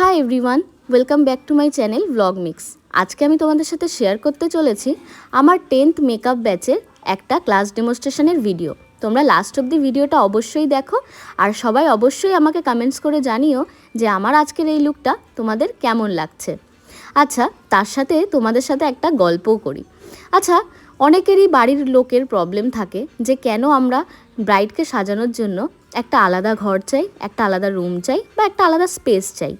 Hi everyone, welcome back to my channel Blog Mix. আজকে আমি তোমাদের সাথে শেয়ার করতে চলেছি আমার টেন্থ মেকআপ ব্যাচের একটা ক্লাস ডেমনস্ট্রেশনের ভিডিও। তোমরা লাস্ট অব দি ভিডিওটা অবশ্যই দেখো আর সবাই অবশ্যই আমাকে কমেন্টস করে জানিও যে আমার আজকের এই লুকটা তোমাদের কেমন লাগছে। আচ্ছা তার সাথে তোমাদের সাথে একটা গল্পও করি। আচ্ছা অনেকেরই বাড়ির লোকের প্রবলেম থাকে যে কেন আমরা ব্রাইডকে সাজানোর জন্য একটা আলাদা ঘর চাই, একটা আলাদা রুম চাই বা একটা আলাদা স্পেস চাই।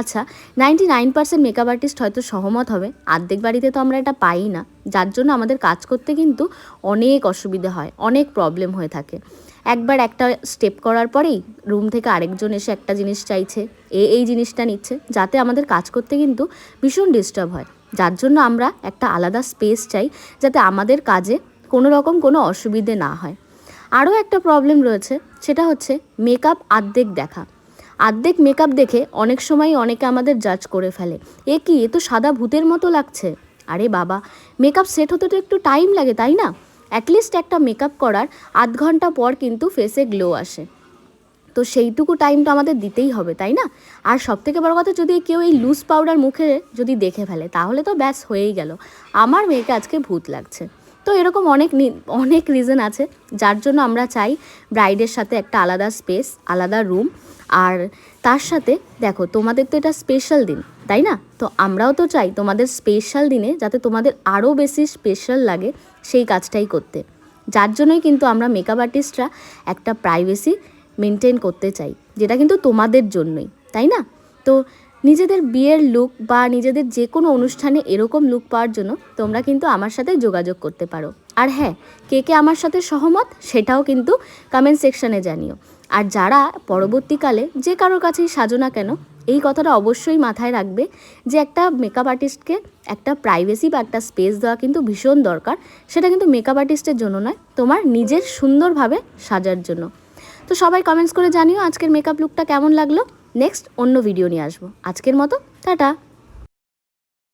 আচ্ছা ninety nine percent makeup artist হয়তো সহমত হবে। আর্ধেক বাড়িতে তো আমরা এটা পাই না। যার জন্য আমাদের কাজ করতে কিন্তু অনেক অসুবিধে হয়, অনেক প্রবলেম হয়ে থাকে। একবার একটা স্টেপ করার পরেই রুম থেকে আরেকজন এসে একটা জিনিস চাইছে, এ এই জিনিসটা নিচ্ছে, যাতে আমাদের কাজ করতে কিন্তু ভীষণ ডিস্টার্ব হয়। যার জন্য আমরা একটা আলাদা স্পেস চাই, যাতে আমাদের কাজে কোনো রকম কোনো অসুবিধে না হয়। আরও একটা প্রবলেম রয়েছে, সেটা হচ্ছে মেকআপ আর্ধেক দেখা। আর্ধেক মেকআপ দেখে অনেক সময় অনেকে আমাদের জাজ করে ফেলে। এ কি, এ তো সাদা ভূতের মতো লাগছে। আরে বাবা মেকআপ সেট হতে তো একটু টাইম লাগে, তাই না? অ্যাটলিস্ট একটা মেকআপ করার আধ ঘণ্টা পর কিন্তু ফেসে গ্লো আসে। তো সেইটুকু টাইম তো আমাদের দিতেই হবে, তাই না? আর সব থেকে বড় কথা, যদি কেউ এই লুজ পাউডার মুখে যদি দেখে ফেলে, তাহলে তো ব্যাস হয়েই গেল। আমার মেয়েকে আজকে ভূত লাগছে। তো এরকম অনেক অনেক রিজন আছে। যার জন্য আমরা চাই ব্রাইডের সাথে একটা আলাদা স্পেস আলাদা রুম আর তার সাথে, দেখো, তোমাদের তো এটা স্পেশাল দিন, তাই না? তো আমরাও তো চাই তোমাদের স্পেশাল দিনে যাতে তোমাদের আরও বেশি স্পেশাল লাগে সেই কাজটাই করতে। যার জন্যই কিন্তু আমরা মেকআপ আর্টিস্টরা একটা প্রাইভেসি মেনটেন করতে চাই, যেটা কিন্তু তোমাদের জন্যই, তাই না? তো নিজেদের বিয়ের লুক বা নিজেদের যে কোনো অনুষ্ঠানে এরকম লুক পাওয়ার জন্য তোমরা কিন্তু আমার সাথে যোগাযোগ করতে পারো। আর হ্যাঁ কে কে আমার সাথে সহমত সেটাও কিন্তু কমেন্ট সেকশনে জানিও। আর যারা পরবর্তীকালে যে কারোর কাছেই সাজো না কেন, এই কথাটা অবশ্যই মাথায় রাখবে যে একটা মেকআপ আর্টিস্টকে একটা প্রাইভেসি বা একটা স্পেস দেওয়া কিন্তু ভীষণ দরকার। সেটা কিন্তু মেকআপ আর্টিস্টের জন্য নয়, তোমার নিজের সুন্দরভাবে সাজার জন্য। তো সবাই কমেন্টস করে জানিও আজকের মেকআপ লুকটা কেমন লাগল। নেক্সট অন্য ভিডিও নিয়ে আসব। আজকের মতো টাটা।